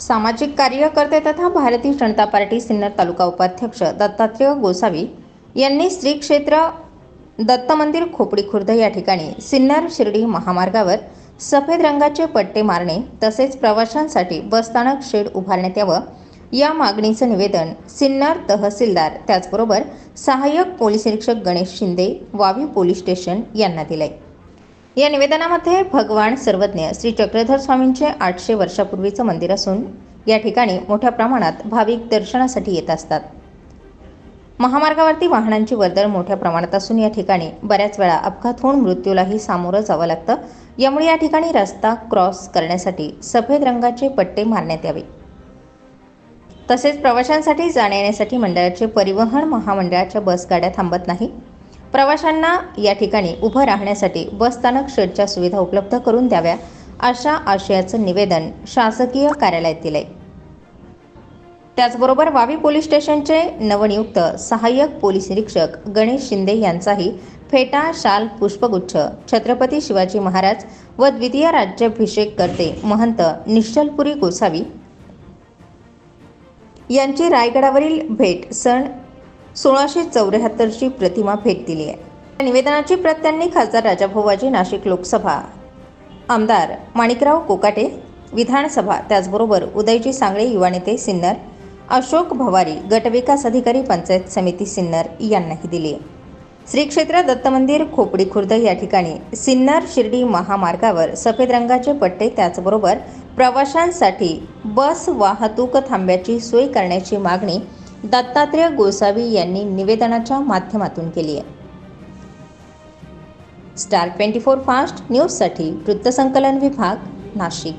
सामाजिक कार्यकर्ते तथा भारतीय जनता पार्टी सिन्नर तालुका उपाध्यक्ष दत्तात्रेय गोसावी यांनी श्री क्षेत्र दत्त मंदिर खोपडी खुर्द या ठिकाणी सिन्नर शिर्डी महामार्गावर सफेद रंगाचे पट्टे मारणे तसेच प्रवाशांसाठी बसस्थानक शेड उभारण्यात यावं या मागणीचं निवेदन सिन्नर तहसीलदार त्याचबरोबर सहाय्यक पोलीस निरीक्षक गणेश शिंदे वावी पोलीस स्टेशन यांना दिलंय. या निवेदनामध्ये भगवान सर्वज्ञ श्री चक्रधर स्वामींचे आठशे वर्षापूर्वीचं मंदिर असून या ठिकाणी मोठ्या प्रमाणात भाविक दर्शनासाठी येत असतात. महामार्गावरती वाहनांची वर्दळ मोठ्या प्रमाणात असून या ठिकाणी बऱ्याच वेळा अपघात होऊन मृत्यूलाही सामोरं जावं लागतं. यामुळे या ठिकाणी रस्ता क्रॉस करण्यासाठी सफेद रंगाचे पट्टे मारण्यात यावे. तसेच प्रवाशांसाठी जाण्या येण्यासाठी मंडळाचे परिवहन महामंडळाच्या बसगाड्या थांबत नाही. प्रवाशांना या ठिकाणी उभं राहण्यासाठी बसस्थानक शेडच्या सुविधा उपलब्ध करून द्याव्या अशा आशयाचं निवेदन शासकीय कार्यालयात दिलंय त्याचबरोबर वावी पोलीस स्टेशनचे नवनियुक्त सहाय्यक पोलीस निरीक्षक गणेश शिंदे यांचाही फेटा शाल पुष्पगुच्छ छत्रपती शिवाजी महाराज व द्वितीय राज्याभिषेक करते महंत निश्चलपुरी गोसावी यांची रायगडावरील भेट सण सोळाशे चौऱ्याहत्तरची प्रतिमा भेट दिली आहे. या निवेदनाची प्रत त्यांनी खासदार राजाभाऊबाजी नाशिक लोकसभा. आमदार माणिकराव कोकाटे विधानसभा त्याचबरोबर उदयजी सांगळे युवा नेते सिन्नर अशोक भवारी गटविकास अधिकारी पंचायत समिती सिन्नर यांनाही दिली श्री क्षेत्र दत्त मंदिर खोपडी खुर्द या ठिकाणी सिन्नर शिर्डी महामार्गावर सफेद रंगाचे पट्टे त्याचबरोबर प्रवाशांसाठी बस वाहतूक थांब्याची सोय करण्याची मागणी दत्तात्रेय गोसावी यांनी निवेदनाच्या माध्यमातून केली आहे. स्टार ट्वेंटी फोर फास्ट न्यूजसाठी वृत्तसंकलन विभाग नाशिक.